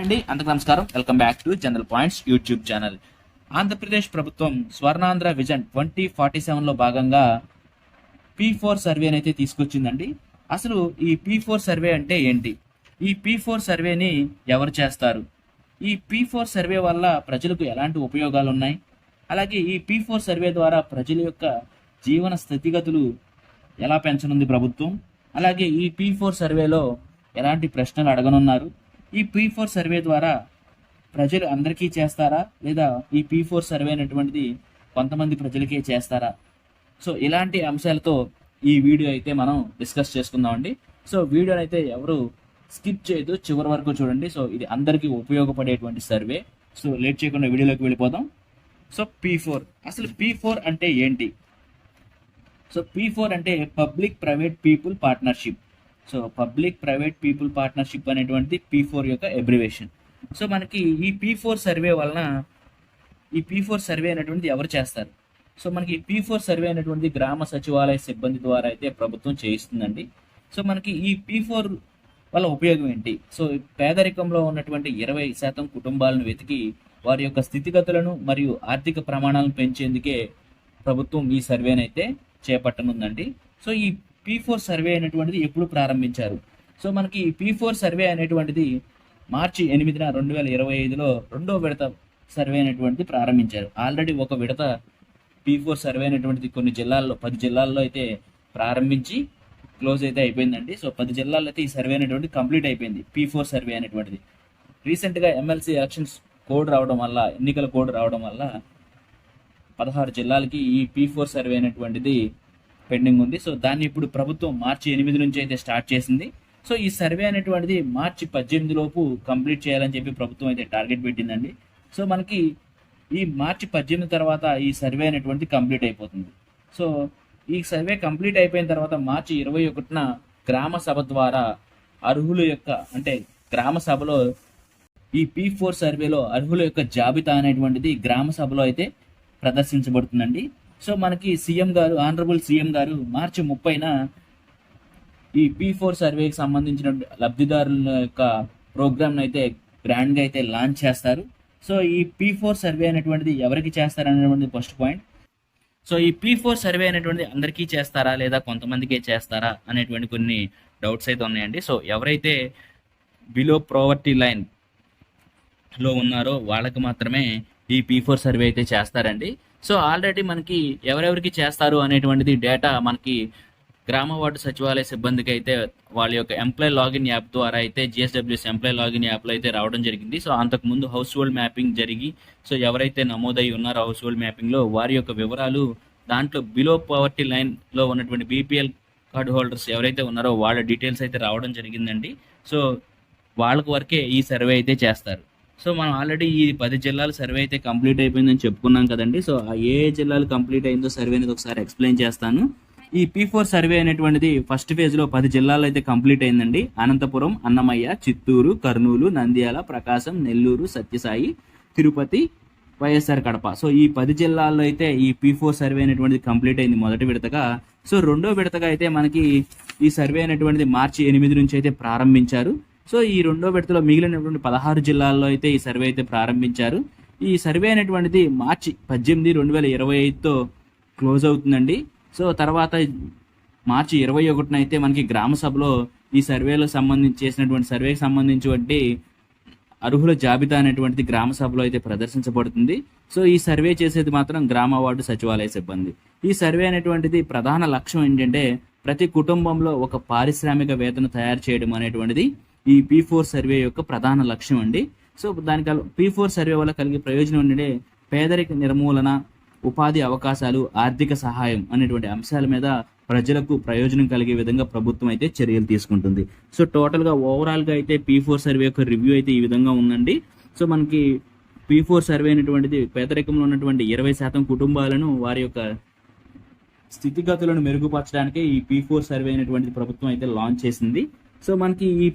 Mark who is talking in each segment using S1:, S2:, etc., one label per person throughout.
S1: అండి అందరికి నమస్కారం. Welcome back to general points YouTube channel. Andhra Pradesh ప్రభుత్వం స్వర్ణాంధ్ర విజన్ ట్వంటీ ఫార్టీ సెవెన్లో భాగంగా పీ ఫోర్ సర్వే అయితే తీసుకొచ్చిందండి. అసలు ఈ పీ ఫోర్ సర్వే అంటే ఏంటి? ఈ పీ ఫోర్ సర్వేని ఎవరు చేస్తారు? ఈ పీ ఫోర్ సర్వే వల్ల ప్రజలకు ఎలాంటి ఉపయోగాలు ఉన్నాయి? అలాగే ఈ పీ ఫోర్ సర్వే ద్వారా ప్రజల యొక్క జీవన స్థితిగతులు ఎలా పెంచనుంది ప్రభుత్వం? అలాగే ఈ పీ ఫోర్ సర్వేలో ఎలాంటి ప్రశ్నలు అడగనున్నారు? ఈ పీ ఫోర్ సర్వే ద్వారా ప్రజలు అందరికీ చేస్తారా? లేదా ఈ పీ ఫోర్ సర్వే అనేటువంటిది కొంతమంది ప్రజలకే చేస్తారా? సో ఇలాంటి అంశాలతో ఈ వీడియో అయితే మనం డిస్కస్ చేసుకుందామండి. సో వీడియోని అయితే ఎవరు స్కిప్ చేయదు చివరి వరకు చూడండి. సో ఇది అందరికీ ఉపయోగపడేటువంటి సర్వే సో లేట్ చేయకుండా వీడియోలోకి వెళ్ళిపోదాం. సో పీ ఫోర్ అసలు పీ ఫోర్ అంటే ఏంటి? సో పీ ఫోర్ అంటే public private people partnership so public private people partnership అనేటువంటిది పీ ఫోర్ యొక్క ఎబ్రివేషన్ సో మనకి ఈ పీ ఫోర్ సర్వే వలన ఈ పీ ఫోర్ సర్వే అనేటువంటిది ఎవరు చేస్తారు? సో మనకి పీ ఫోర్ సర్వే అనేటువంటిది గ్రామ సచివాలయ సిబ్బంది ద్వారా అయితే ప్రభుత్వం చేయిస్తుందండి. సో మనకి ఈ పీ ఫోర్ వల్ల ఉపయోగం ఏంటి? సో పేదరికంలో ఉన్నటువంటి ఇరవై శాతం కుటుంబాలను వెతికి వారి యొక్క స్థితిగతులను మరియు ఆర్థిక ప్రమాణాలను పెంచేందుకే ప్రభుత్వం ఈ సర్వేనైతే చేపట్టనుందండి. సో ఈ పీ ఫోర్ సర్వే అనేటువంటిది ఎప్పుడు ప్రారంభించారు? సో మనకి పీ ఫోర్ సర్వే అనేటువంటిది మార్చి ఎనిమిదిన రెండు వేల ఇరవై ఐదులో రెండో విడత సర్వే అనేటువంటిది ప్రారంభించారు. ఆల్రెడీ ఒక విడత పీ ఫోర్ సర్వే అనేటువంటిది కొన్ని జిల్లాల్లో పది జిల్లాల్లో అయితే ప్రారంభించి క్లోజ్ అయితే అయిపోయిందండి. సో పది జిల్లాల్లో అయితే ఈ సర్వే అనేటువంటిది కంప్లీట్ అయిపోయింది. పీ ఫోర్ సర్వే అనేటువంటిది. రీసెంట్గా ఎమ్మెల్సీ ఎలక్షన్స్ కోడ్ రావడం వల్ల ఎన్నికల కోడ్ రావడం వల్ల పదహారు జిల్లాలకి ఈ పీ ఫోర్ సర్వే అనేటువంటిది పెండింగ్ ఉంది. సో దాన్ని ఇప్పుడు ప్రభుత్వం మార్చి ఎనిమిది నుంచి అయితే స్టార్ట్ చేసింది. సో ఈ సర్వే అనేటువంటిది మార్చి పద్దెనిమిది లోపు కంప్లీట్ చేయాలని చెప్పి ప్రభుత్వం అయితే టార్గెట్ పెట్టిందండి. సో మనకి ఈ మార్చి పద్దెనిమిది తర్వాత ఈ సర్వే అనేటువంటిది కంప్లీట్ అయిపోతుంది. సో ఈ సర్వే కంప్లీట్ అయిపోయిన తర్వాత మార్చి ఇరవై ఒకటిన గ్రామ సభ ద్వారా అర్హుల యొక్క అంటే గ్రామ సభలో ఈ పీ ఫోర్ సర్వేలో అర్హుల యొక్క జాబితా అనేటువంటిది గ్రామ సభలో అయితే ప్రదర్శించబడుతుందండి. సో మనకి సీఎం గారు ఆనరబుల్ సీఎం గారు మార్చి ముప్పైన ఈ పీ ఫోర్ సర్వేకి సంబంధించిన లబ్ధిదారుల యొక్క ప్రోగ్రామ్ అయితే గ్రాండ్గా అయితే లాంచ్ చేస్తారు. సో ఈ పీ ఫోర్ సర్వే అనేటువంటిది ఎవరికి చేస్తారు అనేటువంటిది ఫస్ట్ పాయింట్. సో ఈ పీ ఫోర్ సర్వే అనేటువంటిది అందరికీ చేస్తారా లేదా కొంతమందికే చేస్తారా అనేటువంటి కొన్ని డౌట్స్ అయితే ఉన్నాయండి. సో ఎవరైతే బిలో ప్రావర్టీ లైన్లో ఉన్నారో వాళ్ళకి మాత్రమే ఈ పీ ఫోర్ సర్వే అయితే చేస్తారండి. సో ఆల్రెడీ మనకి ఎవరెవరికి చేస్తారు అనేటువంటిది డేటా మనకి గ్రామ వార్డు సచివాలయ సిబ్బందికి అయితే వాళ్ళ యొక్క ఎంప్లాయ్ లాగిన్ యాప్ ద్వారా అయితే జిఎస్డబ్ల్యూఎస్ ఎంప్లాయ్ లాగిన్ యాప్లో అయితే రావడం జరిగింది. సో అంతకుముందు హౌస్ హోల్డ్ మ్యాపింగ్ జరిగి సో ఎవరైతే నమోదై ఉన్నారో హౌస్ హోల్డ్ మ్యాపింగ్లో వారి యొక్క వివరాలు దాంట్లో బిలో పవర్టీ లైన్లో ఉన్నటువంటి బీపీఎల్ కార్డు హోల్డర్స్ ఎవరైతే ఉన్నారో వాళ్ళ డీటెయిల్స్ అయితే రావడం జరిగిందండి. సో వాళ్ళకు వరకే ఈ సర్వే అయితే చేస్తారు. సో మనం ఆల్రెడీ ఈ పది జిల్లాల సర్వే అయితే కంప్లీట్ అయిపోయిందని చెప్పుకున్నాం కదండి. సో ఏ జిల్లాలు కంప్లీట్ అయిందో సర్వే అనేది ఒకసారి ఎక్స్ప్లెయిన్ చేస్తాను. ఈ పీ ఫోర్ సర్వే అనేటువంటిది ఫస్ట్ ఫేజ్లో పది జిల్లాలు అయితే కంప్లీట్ అయిందండి. అనంతపురం అన్నమయ్య చిత్తూరు కర్నూలు నంద్యాల ప్రకాశం నెల్లూరు సత్యసాయి తిరుపతి వైఎస్ఆర్ కడప. సో ఈ పది జిల్లాల్లో అయితే ఈ పీ ఫోర్ సర్వే అనేటువంటిది కంప్లీట్ అయింది మొదటి విడతగా. సో రెండో విడతగా అయితే మనకి ఈ సర్వే అనేటువంటిది మార్చి ఎనిమిది నుంచి అయితే ప్రారంభించారు. సో ఈ రెండో విడతలో మిగిలినటువంటి పదహారు జిల్లాల్లో అయితే ఈ సర్వే అయితే ప్రారంభించారు. ఈ సర్వే అనేటువంటిది మార్చి పద్దెనిమిది రెండు వేల ఇరవై ఐదుతో క్లోజ్ అవుతుందండి. సో తర్వాత మార్చి ఇరవై ఒకటిన అయితే మనకి గ్రామ సభలో ఈ సర్వేలో సంబంధించి చేసినటువంటి సర్వేకి సంబంధించినటువంటి అర్హుల జాబితా అనేటువంటిది గ్రామ సభలో అయితే ప్రదర్శించబడుతుంది. సో ఈ సర్వే చేసేది మాత్రం గ్రామ వార్డు సచివాలయ సిబ్బంది. ఈ సర్వే అనేటువంటిది ప్రధాన లక్ష్యం ఏంటంటే ప్రతి కుటుంబంలో ఒక పారిశ్రామిక వేతన తయారు చేయడం అనేటువంటిది. ఈ పీ ఫోర్ సర్వే యొక్క ప్రధాన లక్ష్యం అండి. సో దానికి పీ ఫోర్ సర్వే వల్ల కలిగే ప్రయోజనం ఏంటంటే పేదరిక నిర్మూలన ఉపాధి అవకాశాలు ఆర్థిక సహాయం అనేటువంటి అంశాల మీద ప్రజలకు ప్రయోజనం కలిగే విధంగా ప్రభుత్వం అయితే చర్యలు తీసుకుంటుంది. సో టోటల్గా ఓవరాల్గా అయితే పీ ఫోర్ సర్వే యొక్క రివ్యూ అయితే ఈ విధంగా ఉందండి. సో మనకి పీ ఫోర్ సర్వే అనేటువంటిది పేదరికంలో ఉన్నటువంటి ఇరవై శాతం కుటుంబాలను వారి యొక్క స్థితిగతులను మెరుగుపరచడానికి ఈ పీ ఫోర్ సర్వే అనేటువంటిది ప్రభుత్వం అయితే లాంచ్ చేసింది. సో మనకి ఈ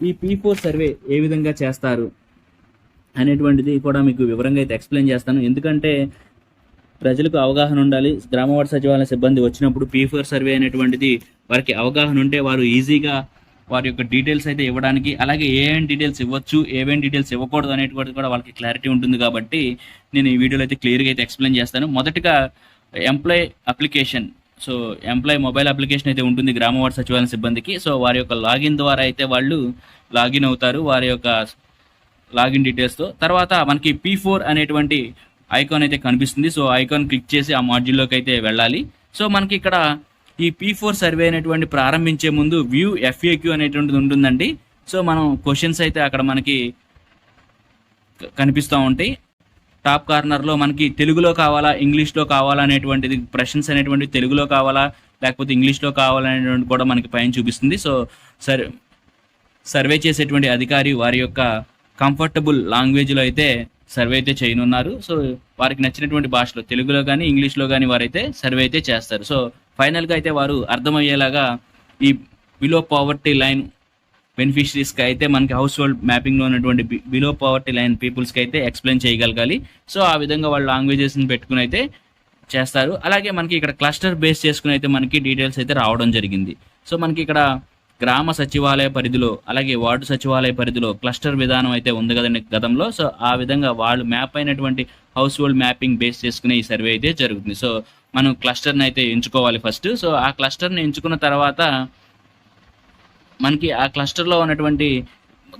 S1: ఈ పీ ఫోర్ సర్వే ఏ విధంగా చేస్తారు అనేటువంటిది కూడా మీకు వివరంగా అయితే ఎక్స్ప్లెయిన్ చేస్తాను. ఎందుకంటే ప్రజలకు అవగాహన ఉండాలి. గ్రామ వార్డు సచివాలయ సిబ్బంది వచ్చినప్పుడు పీ ఫోర్ సర్వే అనేటువంటిది వారికి అవగాహన ఉంటే వారు ఈజీగా వారి యొక్క డీటెయిల్స్ అయితే ఇవ్వడానికి అలాగే ఏమేమి డీటెయిల్స్ ఇవ్వచ్చు ఏమేమి డీటెయిల్స్ ఇవ్వకూడదు అనేటువంటిది కూడా వాళ్ళకి క్లారిటీ ఉంటుంది కాబట్టి నేను ఈ వీడియోలో అయితే క్లియర్గా అయితే ఎక్స్ప్లెయిన్ చేస్తాను. మొదటగా employee application so employee mobile application అయితే ఉంటుంది గ్రామ వార్డు సచివాలయం సిబ్బందికి. సో వారి యొక్క లాగిన్ ద్వారా అయితే వాళ్ళు లాగిన్ అవుతారు వారి యొక్క లాగిన్ డీటెయిల్స్తో తర్వాత మనకి పీ ఫోర్ అనేటువంటి ఐకాన్ అయితే కనిపిస్తుంది. సో ఐకాన్ క్లిక్ చేసి ఆ మాడ్యూల్లోకి అయితే వెళ్ళాలి. సో మనకి ఇక్కడ ఈ పీ ఫోర్ సర్వే అనేటువంటి ప్రారంభించే ముందు వ్యూ ఎఫ్ఏక్యూ అనేటువంటిది ఉంటుందండి. సో మనం క్వశ్చన్స్ అయితే అక్కడ మనకి కనిపిస్తూ ఉంటాయి. టాప్ కార్నర్లో మనకి తెలుగులో కావాలా ఇంగ్లీష్లో కావాలా అనేటువంటిది ప్రశ్నస్ అనేటువంటి తెలుగులో కావాలా లేకపోతే ఇంగ్లీష్లో కావాలనేటువంటి కూడా మనకి పైన చూపిస్తుంది. సో సర్ సర్వే చేసేటువంటి అధికారి వారి యొక్క కంఫర్టబుల్ లాంగ్వేజ్లో అయితే సర్వే అయితే చేయనున్నారు. సో వారికి నచ్చినటువంటి భాషలో తెలుగులో కానీ ఇంగ్లీష్లో కానీ వారైతే సర్వే అయితే చేస్తారు. సో ఫైనల్గా అయితే వారు అర్థమయ్యేలాగా ఈ బిలో పావర్టీ లైన్ బెనిఫిషరీస్కి అయితే మనకి హౌస్ హోల్డ్ మ్యాపింగ్లో ఉన్నటువంటి బిలో పవర్టీ లైన్ పీపుల్స్కి అయితే ఎక్స్ప్లెయిన్ చేయగలగాలి. సో ఆ విధంగా వాళ్ళు లాంగ్వేజెస్ని పెట్టుకుని అయితే చేస్తారు. అలాగే మనకి ఇక్కడ క్లస్టర్ బేస్ చేసుకుని అయితే మనకి డీటెయిల్స్ అయితే రావడం జరిగింది. సో మనకి ఇక్కడ గ్రామ సచివాలయ పరిధిలో అలాగే వార్డు సచివాలయ పరిధిలో క్లస్టర్ విధానం అయితే ఉంది కదండి గతంలో. సో ఆ విధంగా వాళ్ళు మ్యాప్ అయినటువంటి హౌస్ హోల్డ్ మ్యాపింగ్ బేస్ చేసుకునే ఈ సర్వే అయితే జరుగుతుంది. సో మనం క్లస్టర్ని అయితే ఎంచుకోవాలి ఫస్ట్ సో ఆ క్లస్టర్ని ఎంచుకున్న తర్వాత మనకి ఆ క్లస్టర్లో ఉన్నటువంటి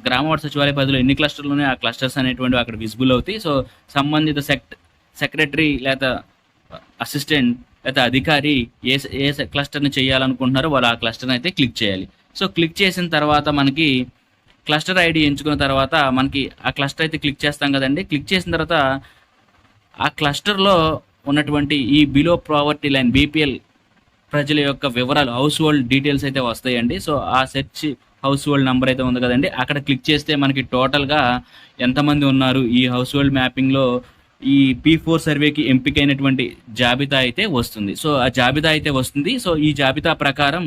S1: గ్రామ వార్డు సచివాలయ పరిధిలో ఎన్ని క్లస్టర్లు ఉన్నాయో ఆ క్లస్టర్స్ అనేటువంటివి అక్కడ విజిబుల్ అవుతాయి. సో సంబంధిత సెక్ట్ సెక్రటరీ లేదా అసిస్టెంట్ లేదా అధికారి ఏ ఏ క్లస్టర్ని చేయాలనుకుంటున్నారో వాళ్ళు ఆ క్లస్టర్ని అయితే క్లిక్ చేయాలి. సో క్లిక్ చేసిన తర్వాత మనకి క్లస్టర్ ఐడి ఎంచుకున్న తర్వాత మనకి ఆ క్లస్టర్ అయితే క్లిక్ చేస్తాం కదండి. క్లిక్ చేసిన తర్వాత ఆ క్లస్టర్లో ఉన్నటువంటి ఈ బిలో ప్రావర్టీ లైన్ బీపీఎల్ ప్రజల యొక్క వివరాలు హౌస్ హోల్డ్ డీటెయిల్స్ అయితే వస్తాయండి. సో ఆ సెర్చ్ హౌస్ హోల్డ్ నెంబర్ అయితే ఉంది కదండి. అక్కడ క్లిక్ చేస్తే మనకి టోటల్గా ఎంతమంది ఉన్నారు? ఈ హౌస్ హోల్డ్ మ్యాపింగ్లో ఈ పీ ఫోర్ సర్వేకి ఎంపికైనటువంటి జాబితా అయితే వస్తుంది. సో ఆ జాబితా అయితే వస్తుంది. సో ఈ జాబితా ప్రకారం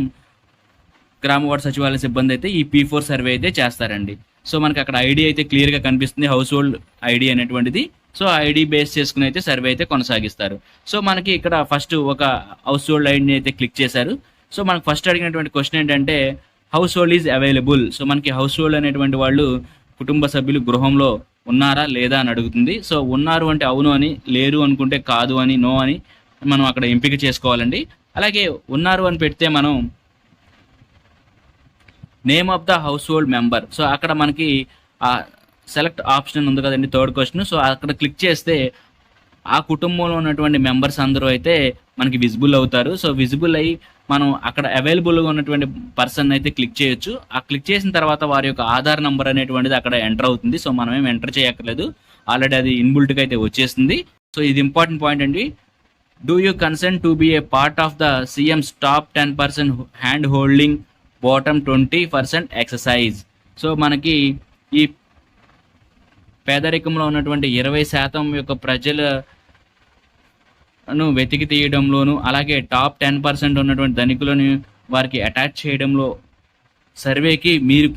S1: గ్రామ వార్డు సచివాలయ సిబ్బంది అయితే ఈ పీ ఫోర్ సర్వే అయితే చేస్తారండి. సో మనకి అక్కడ ఐడి అయితే క్లియర్గా కనిపిస్తుంది. హౌస్ హోల్డ్ ఐడి అనేటువంటిది. సో ఆ ఐడి బేస్ చేసుకుని అయితే సర్వే అయితే కొనసాగిస్తారు. సో మనకి ఇక్కడ ఫస్ట్ ఒక హౌస్ హోల్డ్ ఐడిని అయితే క్లిక్ చేశారు. సో మనకు ఫస్ట్ అడిగినటువంటి క్వశ్చన్ ఏంటంటే household is available so మనకి హౌస్ హోల్డ్ అనేటువంటి వాళ్ళు కుటుంబ సభ్యులు గృహంలో ఉన్నారా లేదా అని అడుగుతుంది. సో ఉన్నారు అంటే అవును అని లేరు అనుకుంటే కాదు అని నో అని మనం అక్కడ ఎంపిక చేసుకోవాలండి. అలాగే ఉన్నారు అని పెడితే మనం name of the household member so అక్కడ మనకి సెలెక్ట్ ఆప్షన్ ఉంది కదండి థర్డ్ క్వశ్చన్. సో అక్కడ క్లిక్ చేస్తే ఆ కుటుంబంలో ఉన్నటువంటి మెంబర్స్ అందరూ అయితే మనకి విజిబుల్ అవుతారు. సో విజిబుల్ అయ్యి మనం అక్కడ అవైలబుల్గా ఉన్నటువంటి పర్సన్ అయితే క్లిక్ చేయొచ్చు. ఆ క్లిక్ చేసిన తర్వాత వారి యొక్క ఆధార్ నెంబర్ అనేటువంటిది అక్కడ ఎంటర్ అవుతుంది. సో మనం ఏం ఎంటర్ చేయక్కర్లేదు. ఆల్రెడీ అది ఇన్బుల్ట్గా అయితే వచ్చేస్తుంది సో ఇది ఇంపార్టెంట్ పాయింట్ అండి. Do you consent to be a part of the CM's top ten percent hand holding bottom twenty percent exercise. So మనకి ఈ పేదరికంలో ఉన్నటువంటి ఇరవై శాతం యొక్క ప్రజలను వెతికి తీయడంలోను అలాగే టాప్ టెన్ పర్సెంట్ ఉన్నటువంటి ధనికులను వారికి అటాచ్ చేయడంలో సర్వేకి మీరు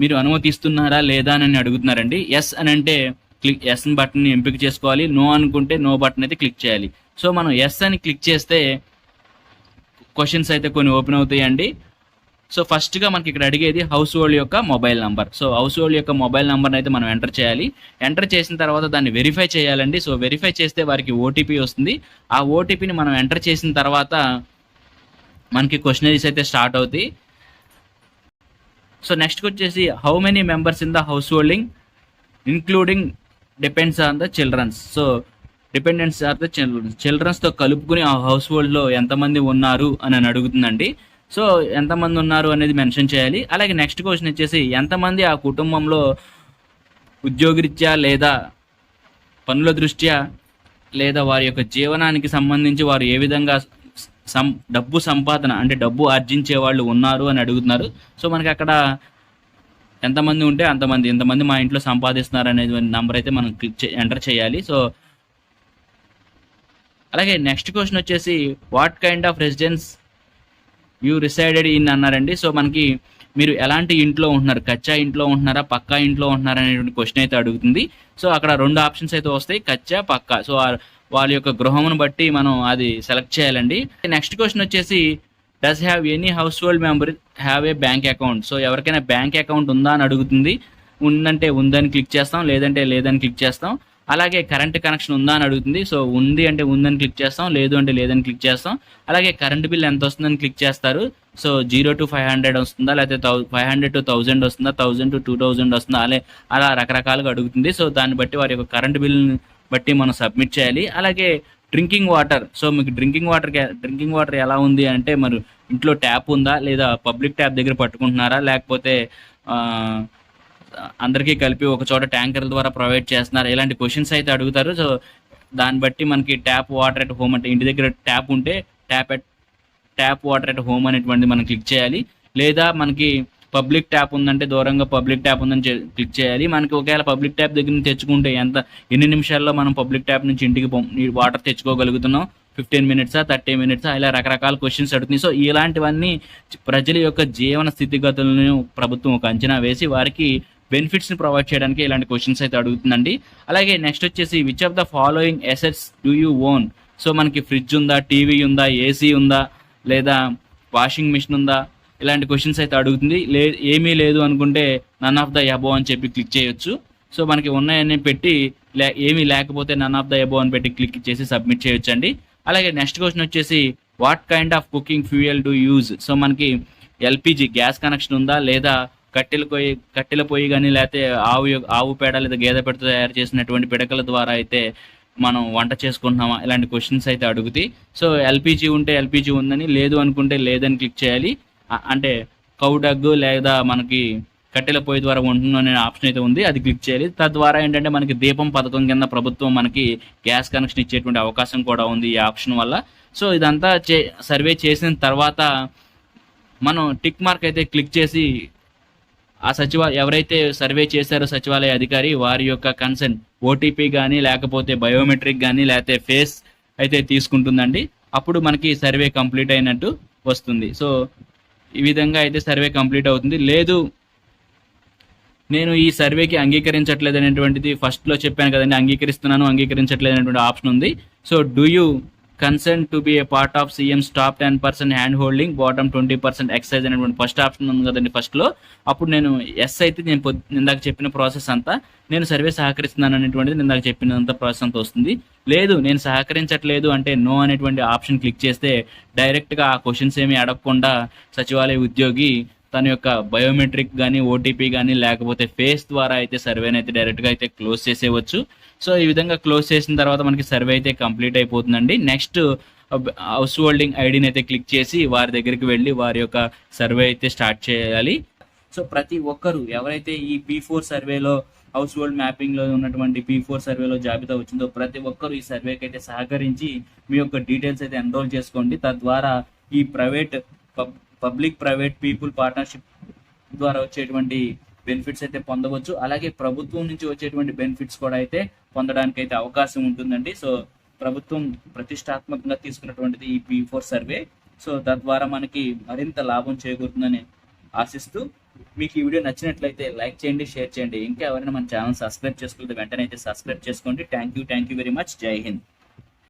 S1: మీరు అనుమతిస్తున్నారా లేదా అని అడుగుతున్నారండి. ఎస్ అని అంటే క్లిక్ ఎస్ బటన్ని ఎంపిక చేసుకోవాలి. నో అనుకుంటే నో బటన్ అయితే క్లిక్ చేయాలి. సో మనం ఎస్ అని క్లిక్ చేస్తే క్వశ్చన్స్ అయితే కొన్ని ఓపెన్ అవుతాయండి. సో ఫస్ట్గా మనకి ఇక్కడ అడిగేది హౌస్ హోల్డ్ యొక్క mobile number so household యొక్క మొబైల్ నెంబర్ అయితే మనం ఎంటర్ చేయాలి. ఎంటర్ చేసిన తర్వాత దాన్ని వెరిఫై చేయాలండి. సో వెరిఫై చేస్తే వారికి ఓటీపీ వస్తుంది. ఆ ఓటీపీని మనం ఎంటర్ చేసిన తర్వాత మనకి క్వశ్చనరీస్ అయితే స్టార్ట్ అవుతాయి. సో నెక్స్ట్ వచ్చేసి how many members in the house holding including depends on the childrens so dependents are the childrens చిల్డ్రన్స్తో కలుపుకుని ఆ హౌస్ హోల్డ్లో ఎంతమంది ఉన్నారు అని అడుగుతుందండి. సో ఎంతమంది ఉన్నారు అనేది మెన్షన్ చేయాలి. అలాగే నెక్స్ట్ క్వశ్చన్ వచ్చేసి ఎంతమంది ఆ కుటుంబంలో ఉద్యోగరీత్యా లేదా పనుల దృష్ట్యా లేదా వారి యొక్క జీవనానికి సంబంధించి వారు ఏ విధంగా సం డబ్బు సంపాదన అంటే డబ్బు ఆర్జించే వాళ్ళు ఉన్నారు అని అడుగుతున్నారు. సో మనకి అక్కడ ఎంతమంది ఉంటే అంతమంది ఎంతమంది మా ఇంట్లో సంపాదిస్తున్నారు అనేది నెంబర్ అయితే మనం క్లిక్ ఎంటర్ చేయాలి. సో అలాగే నెక్స్ట్ క్వశ్చన్ వచ్చేసి what kind of residence you resided in అన్నారండి. సో మనకి మీరు ఎలాంటి ఇంట్లో ఉంటున్నారు? కచ్చా ఇంట్లో ఉంటున్నారా? పక్కా ఇంట్లో ఉంటున్నారా అనేటువంటి క్వశ్చన్ అయితే అడుగుతుంది. సో అక్కడ రెండు ఆప్షన్స్ అయితే వస్తాయి. కచ్చా పక్కా. సో వాళ్ళ యొక్క గృహమును బట్టి మనం అది సెలెక్ట్ చేయాలండి. నెక్స్ట్ క్వశ్చన్ వచ్చేసి does have any household member have a bank account so ఎవరికైనా బ్యాంక్ అకౌంట్ ఉందా అని అడుగుతుంది. ఉందంటే ఉందని క్లిక్ చేస్తాం. లేదంటే లేదని క్లిక్ చేస్తాం. అలాగే కరెంట్ కనెక్షన్ ఉందా అని అడుగుతుంది. సో ఉంది అంటే ఉందని క్లిక్ చేస్తాం. లేదు అంటే లేదని క్లిక్ చేస్తాం. అలాగే కరెంట్ బిల్ ఎంత వస్తుందని క్లిక్ చేస్తారు. So zero to five hundred వస్తుందా? లేకపోతే thou five hundred to thousand వస్తుందా? థౌజండ్ టు టూ థౌజండ్ వస్తుందా? అలా అలా రకరకాలుగా అడుగుతుంది. సో దాన్ని బట్టి వారి యొక్క కరెంట్ బిల్ని బట్టి మనం సబ్మిట్ చేయాలి. అలాగే డ్రింకింగ్ వాటర్. సో మీకు డ్రింకింగ్ వాటర్ డ్రింకింగ్ వాటర్ ఎలా ఉంది అంటే మరి ఇంట్లో ట్యాప్ ఉందా? లేదా పబ్లిక్ ట్యాప్ దగ్గర పట్టుకుంటున్నారా? లేకపోతే అందరికీ కలిపి ఒక చోట ట్యాంకర్ల ద్వారా ప్రొవైడ్ చేస్తున్నారు. ఇలాంటి క్వశ్చన్స్ అయితే అడుగుతారు. సో దాన్ని బట్టి మనకి ట్యాప్ వాటర్ ఎట్ హోమ్ అంటే ఇంటి దగ్గర ట్యాప్ ఉంటే tap at tap water at home అనేటువంటిది మనం క్లిక్ చేయాలి. లేదా మనకి పబ్లిక్ ట్యాప్ ఉందంటే దూరంగా పబ్లిక్ ట్యాప్ ఉందని క్లిక్ చేయాలి. మనకి ఒకవేళ పబ్లిక్ ట్యాప్ దగ్గర నుంచి తెచ్చుకుంటే ఎంత ఎన్ని నిమిషాల్లో మనం పబ్లిక్ ట్యాప్ నుంచి ఇంటికి వాటర్ తెచ్చుకోగలుగుతున్నాం? ఫిఫ్టీన్ మినిట్సా థర్టీ మినిట్సా ఇలా రకరకాల క్వశ్చన్స్ అడుగుతుంది సో ఇలాంటివన్నీ ప్రజల యొక్క జీవన స్థితిగతులను ప్రభుత్వం ఒక అంచనా వేసి వారికి బెనిఫిట్స్ని ప్రొవైడ్ చేయడానికి ఇలాంటి క్వశ్చన్స్ అయితే అడుగుతుందండి. అలాగే నెక్స్ట్ వచ్చేసి which of the following assets do you own so మనకి ఫ్రిడ్జ్ ఉందా టీవీ ఉందా ఏసీ ఉందా లేదా వాషింగ్ మిషన్ ఉందా ఇలాంటి క్వశ్చన్స్ అయితే అడుగుతుంది. లే ఏమీ లేదు అనుకుంటే నన్ ఆఫ్ ద అబో అని చెప్పి క్లిక్ చేయొచ్చు. సో మనకి ఉన్నాయని పెట్టి లే ఏమీ లేకపోతే నన్ ఆఫ్ ద అబో అని పెట్టి క్లిక్ చేసి సబ్మిట్ చేయొచ్చు అండి అలాగే నెక్స్ట్ క్వశ్చన్ వచ్చేసి what kind of cooking fuel do use so మనకి ఎల్పిజి గ్యాస్ కనెక్షన్ ఉందా లేదా కట్టెల పొయ్యి కట్టెల పొయ్యి కానీ లేకపోతే ఆవు ఆవు పేడ లేదా గేదె పెడత తయారు చేసినటువంటి పిడకల ద్వారా అయితే మనం వంట చేసుకుంటున్నామా? ఇలాంటి క్వశ్చన్స్ అయితే అడుగుతాయి సో ఎల్పిజి ఉంటే ఎల్పిజి ఉందని లేదు అనుకుంటే లేదని క్లిక్ చేయాలి. అంటే కౌ డగ్గు లేదా మనకి కట్టెల పొయ్యి ద్వారా వండును అనే ఆప్షన్ అయితే ఉంది అది క్లిక్ చేయాలి. తద్వారా ఏంటంటే మనకి దీపం పథకం కింద ప్రభుత్వం మనకి గ్యాస్ కనెక్షన్ ఇచ్చేటువంటి అవకాశం కూడా ఉంది ఈ ఆప్షన్ వల్ల. సో ఇదంతా చే సర్వే చేసిన తర్వాత మనం టిక్ మార్క్ అయితే క్లిక్ చేసి ఆ సచివ ఎవరైతే సర్వే చేశారో సచివాలయ అధికారి వారి యొక్క కన్సర్న్ ఓటీపీ కానీ లేకపోతే బయోమెట్రిక్ కానీ లేకపోతే ఫేస్ అయితే తీసుకుంటుందండి. అప్పుడు మనకి సర్వే కంప్లీట్ అయినట్టు వస్తుంది. సో ఈ విధంగా అయితే సర్వే కంప్లీట్ అవుతుంది. లేదు నేను ఈ సర్వేకి అంగీకరించట్లేదు అనేటువంటిది ఫస్ట్లో చెప్పాను కదండి అంగీకరిస్తున్నాను అంగీకరించట్లేదు అనేటువంటి ఆప్షన్ ఉంది. So do you concern to be a part of CM top ten percent hand holding bottom twenty percent excise అనేటువంటి ఫస్ట్ ఆప్షన్ ఉంది కదండి ఫస్ట్లో అప్పుడు నేను ఎస్ అయితే నేను ఇందాక చెప్పిన ప్రాసెస్ అంతా నేను సర్వే సహకరిస్తున్నాను అనేటువంటిది నేను ఇందాక చెప్పినంత ప్రాసెస్ అంతా వస్తుంది. లేదు నేను సహకరించట్లేదు అంటే నో అనేటువంటి ఆప్షన్ క్లిక్ చేస్తే డైరెక్ట్గా ఆ క్వశ్చన్స్ ఏమీ అడగకుండా సచివాలయ ఉద్యోగి తన యొక్క బయోమెట్రిక్ కానీ ఓటీపీ కానీ లేకపోతే ఫేస్ ద్వారా అయితే సర్వేని అయితే డైరెక్ట్గా అయితే క్లోజ్ చేసేవచ్చు సో ఈ విధంగా క్లోజ్ చేసిన తర్వాత మనకి సర్వే అయితే కంప్లీట్ అయిపోతుందండి. నెక్స్ట్ హౌస్ హోల్డింగ్ ఐడిని అయితే క్లిక్ చేసి వారి దగ్గరికి వెళ్ళి వారి యొక్క సర్వే అయితే స్టార్ట్ చేయాలి. సో ప్రతి ఒక్కరు ఎవరైతే ఈ పీ ఫోర్ సర్వేలో హౌస్ హోల్డ్ మ్యాపింగ్లో ఉన్నటువంటి పీ ఫోర్ సర్వేలో జాబితా వచ్చిందో ప్రతి ఒక్కరు ఈ సర్వేకి అయితే సహకరించి మీ యొక్క డీటెయిల్స్ అయితే ఎన్రోల్ చేసుకోండి. తద్వారా ఈ private public private people partnership ద్వారా వచ్చేటువంటి బెనిఫిట్స్ అయితే పొందవచ్చు. అలాగే ప్రభుత్వం నుంచి వచ్చేటువంటి బెనిఫిట్స్ కూడా అయితే పొందడానికి అయితే అవకాశం ఉంటుందండి. సో ప్రభుత్వం ప్రతిష్టాత్మకంగా తీసుకున్నటువంటిది ఈ పీ ఫోర్ సర్వే. సో తద్వారా మనకి మరింత లాభం చేకూరుతుందని ఆశిస్తూ మీకు ఈ వీడియో నచ్చినట్లయితే లైక్ చేయండి షేర్ చేయండి. ఇంకా ఎవరైనా మన ఛానల్ సబ్స్క్రైబ్ చేసుకోలేదు వెంటనే అయితే సబ్స్క్రైబ్ చేసుకోండి. Thank you thank you very much. జై హింద్.